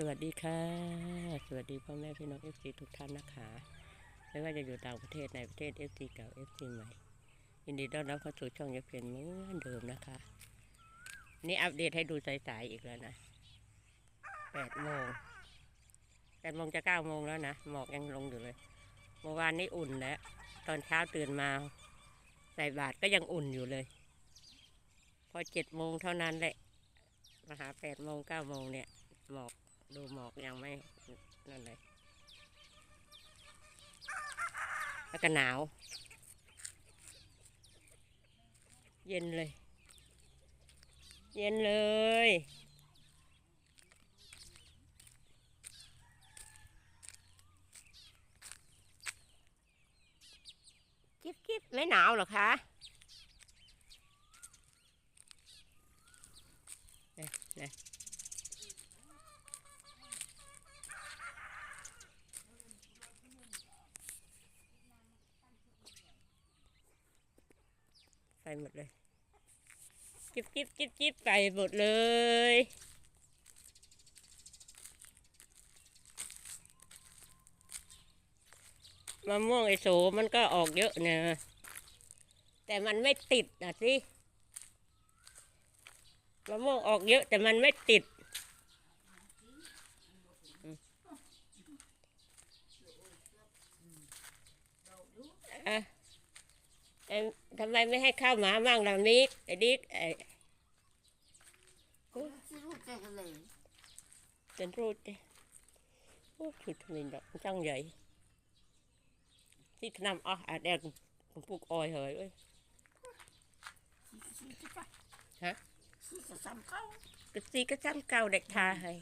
สวัสดีค่ะ สวัสดีพ่อแม่พี่น้องเอฟซีทุกท่านนะคะไม่ว่าจะอยู่ต่างประเทศในประเทศเอฟซีเก่าเอฟซีใหม่ยินดีต้อนรับเข้าสู่ช่องยักษ์เพลินเหมือนเดิมนะคะ นี่อัปเดตให้ดูสายๆอีกแล้วนะแปดโมงแปดโมงจะเก้าโมงแล้วนะหมอกยังลงอยู่เลยเมื่อวานนี้อุ่นแล้ว ตอนเช้าตื่นมาใส่บาตรก็ยังอุ่นอยู่เลย พอเจ็ดโมงเท่านั้นแหละมาหาแปดโมงเก้าโมงเนี่ยหมอก ดูหมอกยังไม่นั่นเลย แล้วก็หนาว เย็นเลย เย็นเลยจิ๊บจิ๊บไม่หนาวหรอคะเนี่ยเนี่ย ใส่หมดเลย จิบจิบจิบจิบใส่หมดเลย มะม่วงไอโสมันก็ออกเยอะนะ แต่มันไม่ติดนะสิมะม่วงออกเยอะแต่มันไม่ติดอะ ทำไมไม่ให้ข้าวหมามั่งล่ะนิกไอ้ดิกไอ้สิรู้ใจกันเลยเป็นรูดดิโอ้ชุดมินดอกจังใหญ่ที่นำอะอะแดงผมปลูกออยเหยเอ้ยสิจะไปฮะสิจะซ้ำเขากระซีกระซ้ำเก่าเด็กทาให้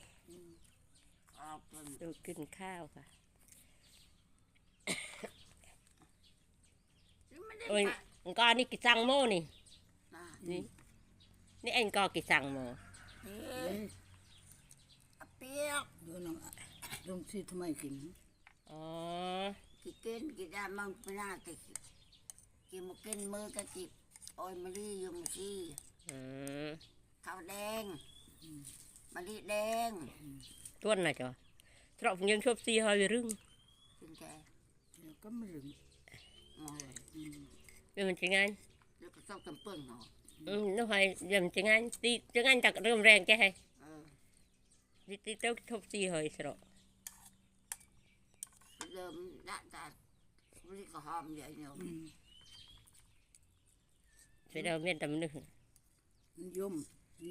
ออกเป็นดูกินข้าวค่ะ ไม่ได้โอ้ยมาอังกอนี่กิซังโมนี่น่ะนี่นี่เอ็งกอกิซังโมเฮ้ยอะเปียกดูน้องลงที่ทำไมกินอ๋อกินกินกินได้มันไม่น่าจะกินมากินมือกับจิบโอ้ยมะลิอยู่มะลิอืมข้าวแดงมะลิแดงต้วนน่ะจ้ะตรอกยังชอบซีหอยรึงกินแกเดี๋ยวก็ไม่ลืมโอ้ยเป็นมันจะไงแล้วก็ต้องจำเปิ้งเนาะอืมน้องหอยยังจะไงตีจะไงจากเริ่มแรงแกให้เออที่ที่เต้าทบซีหอย สระเริ่มได้แต่มะลิก็หอมใหญ่เนาะเสร็จแล้วเมียนตำนึกยุ่มยุ่ม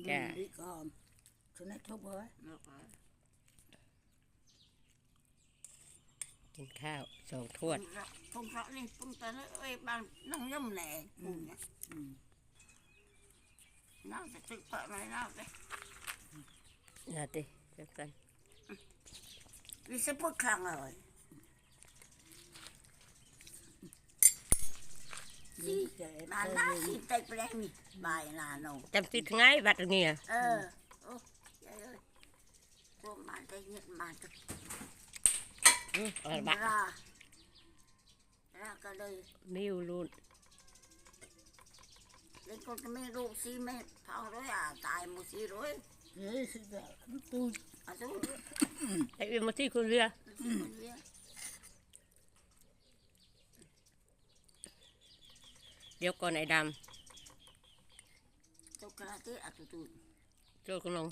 จ้ะดีก่อนชนะทุ กเว้ยแล้วก็กินข้าวสองถ้วยพงเพราะนี่พงแต่ละเอ้ยบางน้องย่อมแหน่ปูเนี่ยอืมน้าจะตึกเปิดมาน้าเลยนาติจักกันวิสพุทครั้งเลยดีใจนาหน้าสิเต็กแรงนี่บายนาโนจำติดไงบัดเนี่ยเออโอ้ยายเอ้ยพวกมันได้เงียบมาจะ อืมเอากินบักราราก็เลยมิวรูนเล็กคนก็ไม่รู้สิไม่เท่าร้อยอะตายหมดสิร้อยเฮ้ยสิจะตูอะทุกไอ้เอ็มมาที่คุณเรือคนเรียกเดี๋ยวก่อนไอ้ดตุกกระติอะตุตุำโจ้คุณลง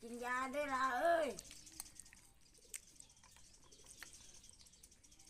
กินยาด้วยล่ะเอ้ย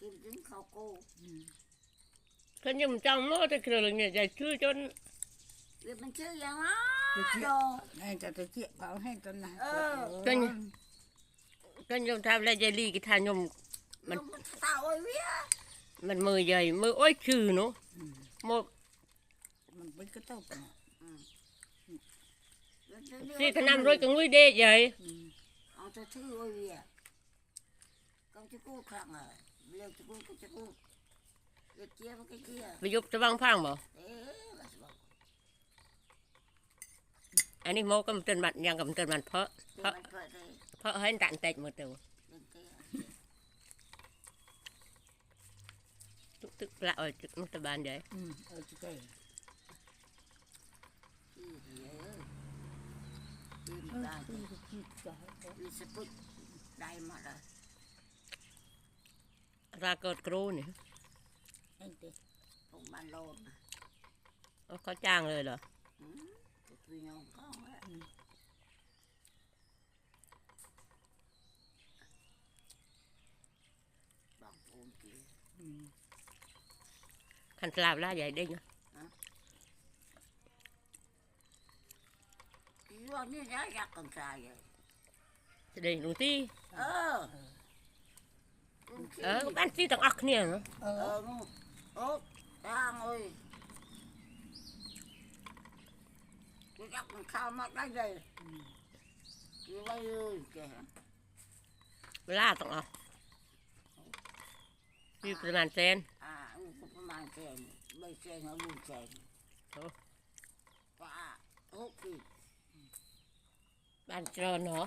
กคุกบอลคนเหลือเออก็เองก็อืมอันนี้กลิมกลิมดีบอืมนะอะไรห้องจ้าการชาเตอกลิมกลิมเขาโกกลิมกลิมเขาโกคนยังจำว่าจะเกลือเนี่ยจะชื่อจนเรียกมันชื่อยังอะโดให้จะตะเกียบเขาให้ตอนนั้นก็ยมทำแล้วยายลีกิทานยมมันเต่าไอ้เวียมันมือใหญ่มือโอ้ยชื่อเนาะหมดมันเป็นกระเต้าปะแล้ว si cái năm rồi cái nguy đê vậy เอาจะชื่อไว้เวียก็จะกู้ครั้งอะ เรียกจะกู้ก็จะกู้เรียกเจี๊ยบก็เจี๊ยบ bị dục cho băng phang bảo เอ๊ะว่าสิบอก anh đi mua cái một tên mặt nhang cầm tên mặt phở เดี๋ยวมันเปิดเลย phở hết đạn tẹt một từ เรื่องเตี้ย tức tức lạ rồi tức nó bàn vậy อืมเออจะได้ที่เยอะที่เอมันอได้ที่ที่จะมีสปุดได้หมดเลย ra cột cru nè ให้เด็กพวกมันโลดนะ Ủa, có trang rồi rồi อืมตัวพี่น้องก็แหละบางปูนกินอืม khăn làm lá vậy đi nha อีวันนี้นะอยากกันชายเลย đi đúng tí เออปูนกิน ờ có bán tí tặng ọc nè nữa เอเออองูโอ้ทางเอ้ยกูอยากมันข้าวมากได้เลยกินไว้เลย แก la tặng ọc đi cái bàn sen อ่าอันนี้ก็ประมาณแสนใบแสนเอาลู กแสนโอ้ป้าหกปี bàn tròn hả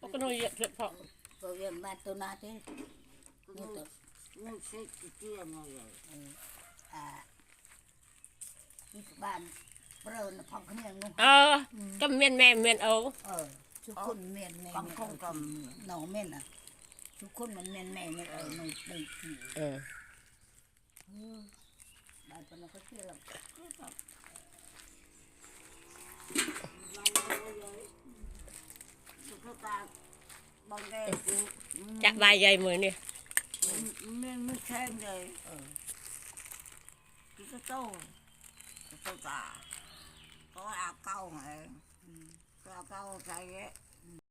có cái nồi chuyện chuyện phọ ก็เรียนมาตัวนาเต้กูนี่งูตัวงูเซ็กเตี้ยงเลยอ่าที่บ้านเปริญพองเขาเนี่ยงู ờ cái miền mẹ miền ấu เออทุกค Porque mato natin. Ito. Milkshake, ito yan mo yan. Ah, ito ba? Bro, napang kami ang nung. Oo, kami men men men o. Oo, sukun men men. Pangkong kam, no men ah. Sukun men men men men o nung play tea. Oo. Bakit pa na kasi lang. Bakit pa na kasi lang. อแล้วำสุขภาพบางแดดกู chắc vài giây mới nè มันไม่แข็งเลยเออกูจะโตกูจะตาก็อาเก้าไงก็อาเก้าใจเงี้ย